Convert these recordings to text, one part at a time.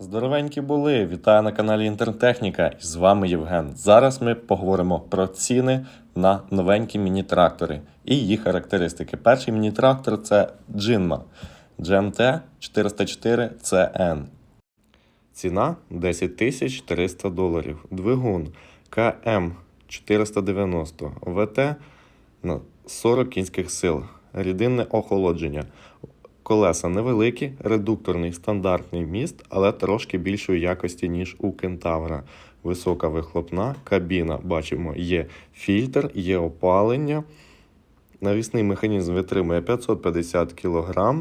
Здоровенькі були! Вітаю на каналі Інтертехніка і з вами Євген. Зараз ми поговоримо про ціни на новенькі міні-трактори і їх характеристики. Перший міні-трактор це Jinma GMT 404 CN. Ціна 10 тисяч 300 доларів. Двигун КМ 490 ВТ на 40 кінських сил. Рідинне охолодження. Колеса невеликі, редукторний стандартний міст, але трошки більшої якості, ніж у кентавра. Висока вихлопна кабіна. Бачимо, є фільтр, є опалення. Навісний механізм витримує 550 кг.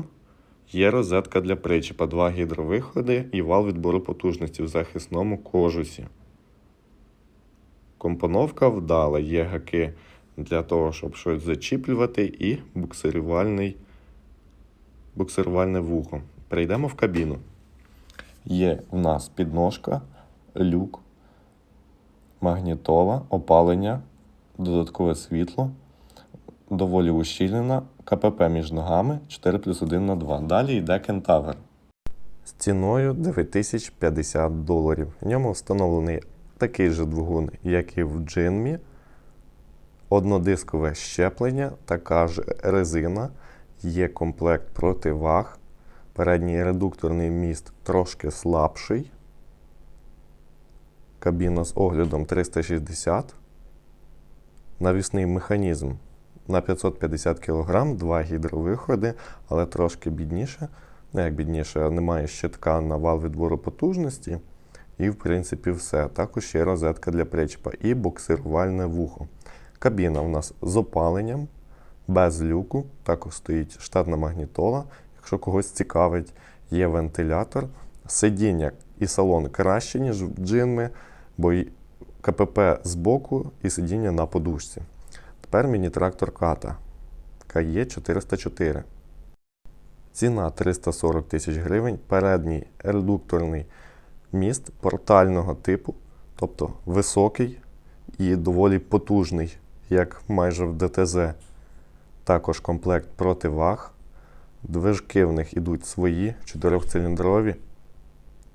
Є розетка для причепа, два гідровиходи і вал відбору потужності в захисному кожусі. Компоновка вдала, є гаки для того, щоб щось зачіплювати, і буксирувальний буксирувальне вухо. Перейдемо в кабіну. Є у нас підножка, люк, магнітола, опалення, додаткове світло, доволі ущільнена, КПП між ногами 4 плюс 1 на 2. Далі йде кентавр. З ціною 9050 доларів. В ньому встановлений такий же двигун, як і в джинмі. Однодискове щеплення, така ж резина. Є комплект противаг. Передній редукторний міст трошки слабший. Кабіна з оглядом 360. Навісний механізм на 550 кг, два гідровиходи, але трошки бідніше. Ну, як бідніше, немає щитка на вал відбору потужності. І, в принципі, все. Також є розетка для причепа і буксирувальне вухо. Кабіна у нас з опаленням без люку. Також стоїть штатна магнітола. Якщо когось цікавить, є вентилятор. Сидіння і салон краще, ніж в джинми, бо і КПП збоку і сидіння на подушці. Тепер міні-трактор ката КЕ 404. Ціна 340 тисяч гривень. Передній редукторний міст портального типу, тобто високий і доволі потужний, як майже в ДТЗ. Також комплект противаг. Движки в них ідуть свої, чотирьохциліндрові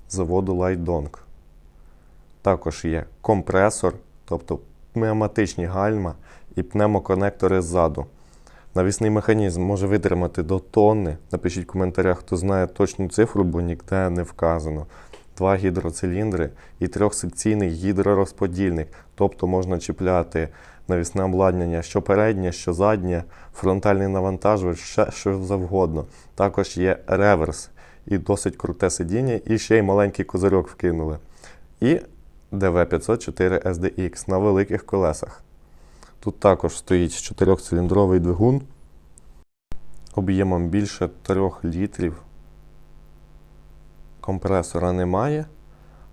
заводу Lightdong. Також є компресор, тобто пневматичні гальма і пневмоконектори ззаду. Навісний механізм може витримати до тонни. Напишіть в коментарях, хто знає точну цифру, бо ніде не вказано. Два гідроциліндри і трьохсекційний гідророзподільник, тобто можна чіпляти навісне обладнання що переднє, що заднє, фронтальний навантажувач, ще що завгодно. Також є реверс і досить круте сидіння, і ще й маленький козирьок вкинули. І DV504 SDX на великих колесах. Тут також стоїть 4-циліндровий двигун об'ємом більше 3 літрів. Компресора немає,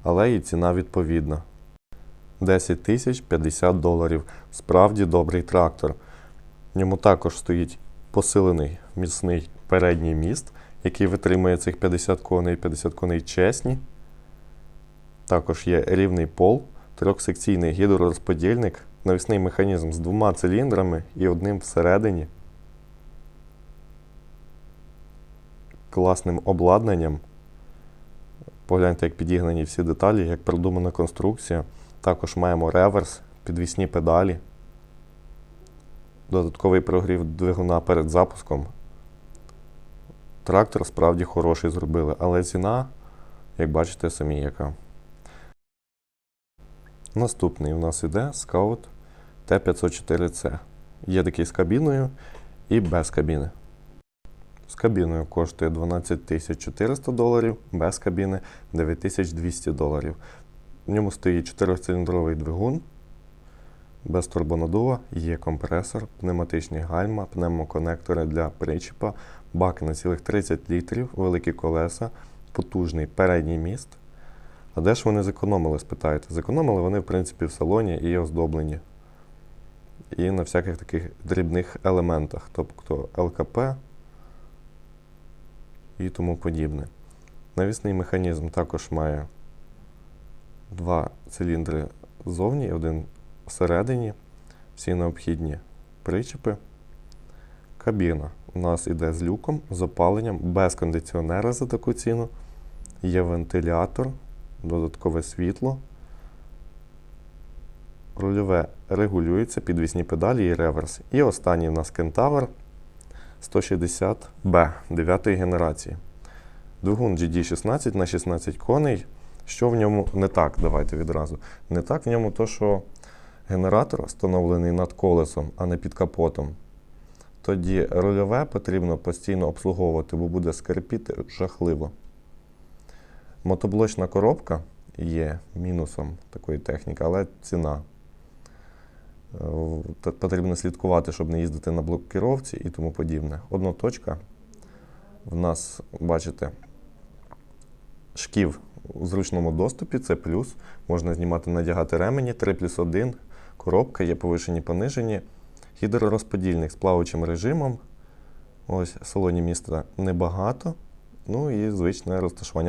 але і ціна відповідна. 10 тисяч 50 доларів. Справді добрий трактор. В ньому також стоїть посилений міцний передній міст, який витримує цих 50 коней, 50 коней чесні. Також є рівний пол, трьохсекційний гідророзподільник, навісний механізм з двома циліндрами і одним всередині. Класним обладнанням. Погляньте, як підігнані всі деталі, як продумана конструкція. Також маємо реверс, підвісні педалі, додатковий прогрів двигуна перед запуском. Трактор справді хороший зробили, але ціна, як бачите, самі яка. Наступний у нас іде Scout T504C. Є такий з кабіною і без кабіни. З кабіною коштує 12 400 доларів, без кабіни 9200 доларів. В ньому стоїть 4-циліндровий двигун, без турбонадува, є компресор, пневматичні гальма, пневмоконектори для причіпа, бак на цілих 30 літрів, великі колеса, потужний передній міст. А де ж вони зекономили, спитаєте? Зекономили вони, в принципі, в салоні і оздоблені. І на всяких таких дрібних елементах, тобто ЛКП і тому подібне. Навісний механізм також має два циліндри ззовні і один всередині. Всі необхідні причепи. Кабіна у нас іде з люком, з опаленням, без кондиціонера за таку ціну. Є вентилятор, додаткове світло. Рульове регулюється, підвісні педалі і реверс. І останній у нас кентавр 160B 9 генерації. Двигун GD16 на 16 коней. Що в ньому не так? Давайте відразу. Не так в ньому то, що генератор встановлений над колесом, а не під капотом. Тоді рульове потрібно постійно обслуговувати, бо буде скрипіти жахливо. Мотоблочна коробка є мінусом такої техніки, але ціна. Е, Потрібно слідкувати, щоб не їздити на блокіровці і тому подібне. Одноточка. В нас, бачите, шків у зручному доступі, це плюс. Можна знімати, надягати ремені, 3 плюс 1. Коробка є повишені, понижені. Гідророзподільник з плавучим режимом. Ось салоні міста небагато. Ну і звичне розташування